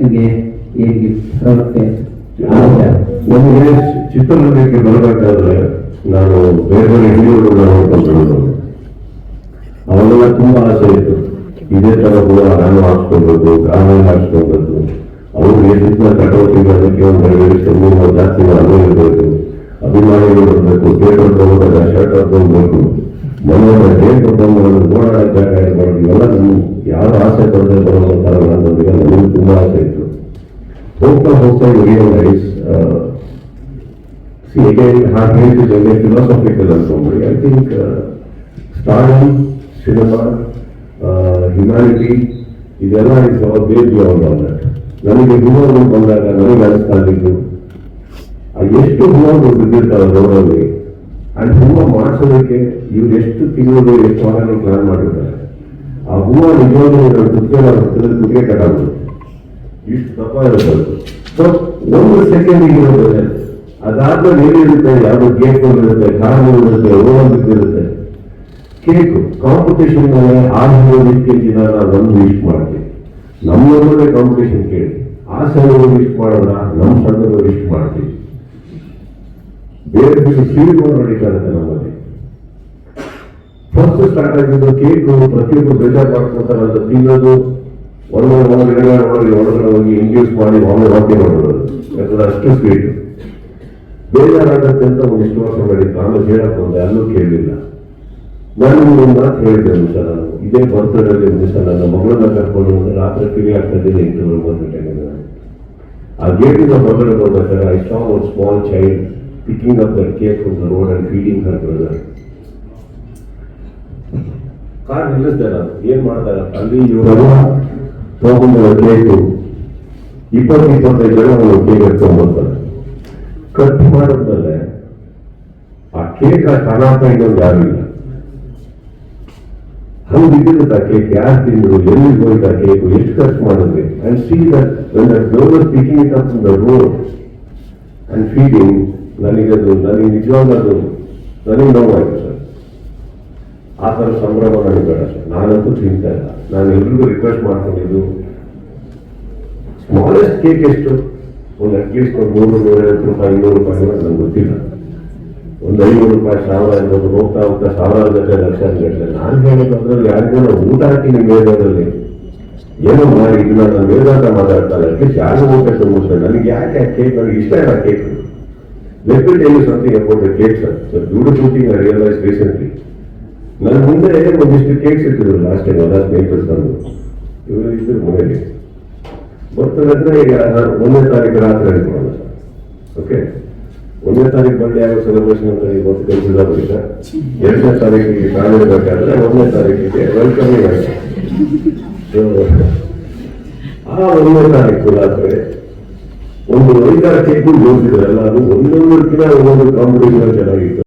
ನಿಮಗೆ ಈ ಪ್ರವೃತ್ತಿ ನಮಗೆ ಚಿತ್ರರಂಗಕ್ಕೆ ಬರಬೇಕಾದ್ರೆ ನಾನು ಬೇರೆ ಬೇರೆ ಹಿರಿಯರುಗಳನ್ನ ನೋಡ್ಕೊಂಡು ಅವಾಗೆಲ್ಲ ತುಂಬಾ ಆಸೆ ಇತ್ತು. ಇದೇ ತರ ಕೂಡ ನಾನು ಹಾಕ್ಸ್ಕೊಬೇಕು ಕಾನೂನು ಹಾಕ್ಸ್ಕೊಬೇಕು ಅವರು ಏನಿದ್ದ ಚಟುವಟಿಕೆ ಒಂದು ಬೇರೆ ಮೂರು ಜಾಸ್ತಿ ಅನುಭವ ಇರಬೇಕು. ಅಭಿಮಾನಿಗಳು ಬರಬೇಕು ಥಿಯೇಟರ್ ತಗೋದಾಗ ಶರ್ಟ್ ಹಾಕೊಳ್ಬೇಕು ಮನೆಯ ಡೇಟ್ ಬಂದು ಓಡಾಡೋ ಜಾಗ ಇರಬಾರ್ದು ಇವೆಲ್ಲ ನಮ್ಗೆ ಯಾರು ಆಸೆ ಪಡದೆ ಬರೋ ತರ ನನಗೆ ನನಗೆ ತುಂಬಾ ಆಸೆ ಇತ್ತು ಹೋಗ್ತಾ ಹೋಗ್ತಾ realise see again have made it a philosophical ಅನ್ಕೊಂಡ್ರಿ I think stardom cinema humanity ಇದೆಲ್ಲ is our base beyond all that ನನಗೆ ಹುನರು ಬಂದಾಗ ನನಗೆ ಅನಿಸ್ತಾ ಇದ್ದು ಆ ಎಷ್ಟು ಹುನರು ಬಿದ್ದಿರ್ತಾರೆ ರೋಡಲ್ಲಿ ಅಂಡ್ ಹೂವ ಮಾಡಿಸೋದಕ್ಕೆ ಇವ್ರು ಎಷ್ಟು ತಿಂಗಳು ಎಷ್ಟು ವಾರಗಳು ಪ್ಲಾನ್ ಮಾಡಿರ್ತಾರೆ ಆ ಹೂವ ನಿಜವಾಗ್ಲೂ ಕಟ್ಟಾಗ್ಬಿಡುತ್ತೆ ಇಷ್ಟು ತಪ್ಪ ಇರುತ್ತೆ ಸೊ ಒಂದು ಸೆಕೆಂಡ್ ಇರುತ್ತೆ ಅದಾದ್ಮೇಲೆ ಏನಿರುತ್ತೆ? ಯಾವ್ದು ಕೇಕ್ ಇರುತ್ತೆ ಕಾರ್ ಇರುತ್ತೆ ಓವನ್ ಇರುತ್ತೆ ಕೇಕು ಕಾಂಪಿಟೇಷನ್ ಮೇಲೆ ಆರು ದಿನ ನಾವು ಒಂದು ವಿಶ್ ಮಾಡ್ತೀವಿ ನಮ್ಮ ಕಾಂಪಿಟೇಷನ್ ಕೇಳಿ. ಆ ಸಣ್ಣ ವಿಶ್ ಮಾಡೋಣ ನಮ್ಮ ಸಣ್ಣದು ವಿಶ್ ಮಾಡ್ತೀವಿ. ಬೇರೆ ಬೇರೆ ಸೀರೆಗಳು ಇರುತ್ತೆ ನಮ್ಮಲ್ಲಿ. ಫಸ್ಟ್ ಸ್ಟಾರ್ಟ್ ಆಗಿದ್ದು ಕೇಕ್ ಪ್ರತಿಯೊಬ್ಬರು ಬೇಜಾರು ಮಾಡ್ಕೊತಾರೆ ಅಂತ ತಿನ್ನೋದು, ಒಳಗಡೆ ಒಂದು ಗಿಡಗಳ ಒಳಗೆ ಒಳಗಡೆ ಹೋಗಿ ಇಂಡ್ಯೂಸ್ ಮಾಡಿ ಒಮ್ಮೆ ವಾಕ್ಯ ಮಾಡೋದು ಯಾಕಂದ್ರೆ ಅಷ್ಟು ಸ್ವೀಟ್ ಬೇಜಾರಾಗತ್ತೆ ಅಂತ ಒಂದು ಇಷ್ಟು ವರ್ಷ ಮಾಡಿ ನಾನು ಹೇಳಕ್ ಬಂದೆ ಅಲ್ಲೂ ಕೇಳಿಲ್ಲ. ನಾನು ಒಂದು ಮಾತು ಹೇಳಿದ್ದೆ ಸರ್ ನಾನು ಇದೇ ಬರ್ತಡೇ ಸಲ ನನ್ನ ಮಗಳನ್ನ ಕರ್ಕೊಂಡು ಬಂದು ರಾತ್ರಿ ಕಿವಿ ಆಗ್ತಾ ಇದ್ದೀನಿ ನಾನು. ಆ ಗೇಟಿನ ಹೊರಗಡೆ ಬರ್ಬೇಕಾದ್ರೆ ಐ ಸಾ ಒಂದು small child picking up that cake from the road and feeding her brother. Car ನಿಲ್ಲಿಸ್ದೆ ನಾನು ಏನ್ ಮಾಡ್ತಾರೆ? ಅಲ್ಲಿ ಇವರು ತಗೊಂಡು ಕೇಕು ಇಪ್ಪತ್ತು ಇಪ್ಪತ್ತೈದು ಜನ ಒಂದು ಕೇಕ್ ಎತ್ಕೊಂಡ್ಬರ್ತಾರೆ ಕಟ್ ಮಾಡಿದ್ಮೇಲೆ ಆ ಕೇಕ್ ಆ ಕನಾಕ ಇನ್ನೊಂದು ಯಾರು ಇಲ್ಲ. ಹಂಗೆ ಬಿದ್ದಿರುತ್ತೆ ಆ ಕೇಕ್ ಯಾರು ತಿಂದ್ರು ಎಲ್ಲಿ ಹೋಯ್ತು ಆ ಕೇಕು ಎಷ್ಟು ಖರ್ಚು ಮಾಡಿದ್ವಿ and see that when that girl picking it up the road and feeding ನನಗದು, ನನಗೆ ನಿಜವಾಗದು, ನನಗೆ ನೋವಾಯಿತು ಸರ್. ಆ ಥರ ಸಂಭ್ರಮ ನನಗೆ ಬೇಡ ಸರ್. ನಾನಂತೂ ತಿಂತಾ ಇಲ್ಲ. ನಾನು ಎಲ್ರಿಗೂ ರಿಕ್ವೆಸ್ಟ್ ಮಾಡ್ಕೊಂಡಿದ್ದು ಸ್ಮಾಲೆಸ್ಟ್ ಕೇಕ್ ಎಷ್ಟು? ಒಂದು ಅಟ್ಲೀಸ್ಟ್ ಒಂದು ನೂರು ನೂರೈವತ್ತು ರೂಪಾಯಿ, ಐನೂರು ರೂಪಾಯಿ ನನಗೆ ಗೊತ್ತಿಲ್ಲ. ಒಂದು ಐನೂರು ರೂಪಾಯಿ, ಸಾವಿರ ಇರ್ಬೋದು ಹೋಗ್ತಾ ಹೋಗ್ತಾ ಸಾವಿರ ಗಟ್ಟಲೆ ಲಕ್ಷ ಗಟ್ಟಲೆ. ನಾನು ಹೇಳಿದ್ರೆ ಯಾರು ಜನ ಊಟ ಹಾಕಿ ವೇದದಲ್ಲಿ ಏನೋ ಮಾಡಿ, ಇದನ್ನ ನಾನು ವೇದಾಂತ ಮಾತಾಡ್ತಾರೆ ಅಟ್ಲೀಸ್ಟ್ ಯಾರು ಊಟ ತುಂಬಿಸ್ತಾರೆ ನನಗೆ ಯಾಕೆ ಕೇಕ್ ನನಗೆ ಇಷ್ಟ ಇಲ್ಲ cake let me tell you something about the cake sir so beautiful thing I realise recently ನನ್ನ ಮುಂದೆ ಒಂದಿಷ್ಟು ಕೇಕ್ಸ್ ಇಟ್ಟಿದ್ರು ಲಾಸ್ಟ್ ಟೈಮ್ ಅದಾದ ಸ್ನೇಹಿತರು ತಂದು ಇವರು ಇದ್ರು ಮನೆಯಲ್ಲಿ ಬರ್ತದಂದ್ರೆ ಈಗ ನಾನು ಒಂದನೇ ತಾರೀಕು ರಾತ್ರಿ ಅನ್ಕೊಳ್ಳೋಣ ಸರ್ ಓಕೆ ಒಂದನೇ ತಾರೀಕು ಬರ್ಡೇ ಆಗೋ ಸೆಲೆಬ್ರೇಷನ್ ಅಂತ ಇವತ್ತು ಕಲಿಸಿದ ಬರೀತ ಎರಡನೇ ತಾರೀಕಿಗೆ ಕಾಲಿಡಬೇಕಾದ್ರೆ ಒಂದನೇ ತಾರೀಕಿಗೆ ವೆಲ್ಕಮಿಂಗ್ ಆಗುತ್ತೆ So, ಆ ಒಂದನೇ ತಾರೀಕು ರಾತ್ರಿ ಒಂದು ಐದಾರು ಕೇಕು ಅಲ್ಲ ಅದು ಒಂದೊಂದಕ್ಕಿಂತ ಒಂದೊಂದು ಕಾಂಪಿಟೇಷನ್ ಚೆನ್ನಾಗಿತ್ತು.